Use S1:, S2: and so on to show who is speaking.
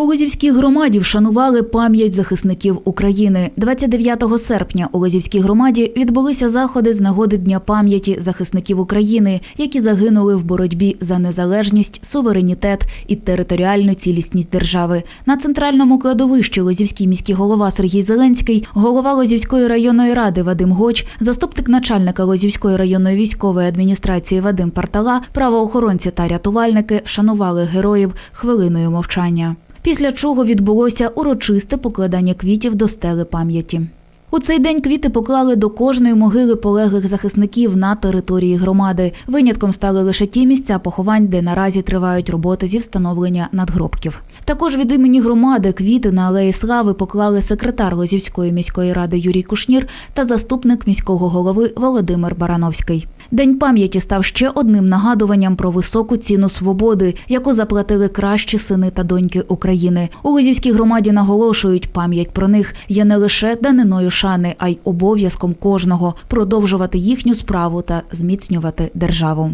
S1: У Лозівській громаді вшанували пам'ять захисників України. 29 серпня у Лозівській громаді відбулися заходи з нагоди Дня пам'яті захисників України, які загинули в боротьбі за незалежність, суверенітет і територіальну цілісність держави. На центральному кладовищі Лозівський міський голова Сергій Зеленський, голова Лозівської районної ради Вадим Гоч, заступник начальника Лозівської районної військової адміністрації Вадим Партала, правоохоронці та рятувальники вшанували героїв хвилиною мовчання. Після чого відбулося урочисте покладання квітів до стели пам'яті. У цей день квіти поклали до кожної могили полеглих захисників на території громади. Винятком стали лише ті місця поховань, де наразі тривають роботи зі встановлення надгробків. Також від імені громади квіти на алеї слави поклали секретар Лозівської міської ради Юрій Кушнір та заступник міського голови Володимир Барановський. День пам'яті став ще одним нагадуванням про високу ціну свободи, яку заплатили кращі сини та доньки України. У Лизівській громаді наголошують, пам'ять про них є не лише даниною шани, а й обов'язком кожного продовжувати їхню справу та зміцнювати державу.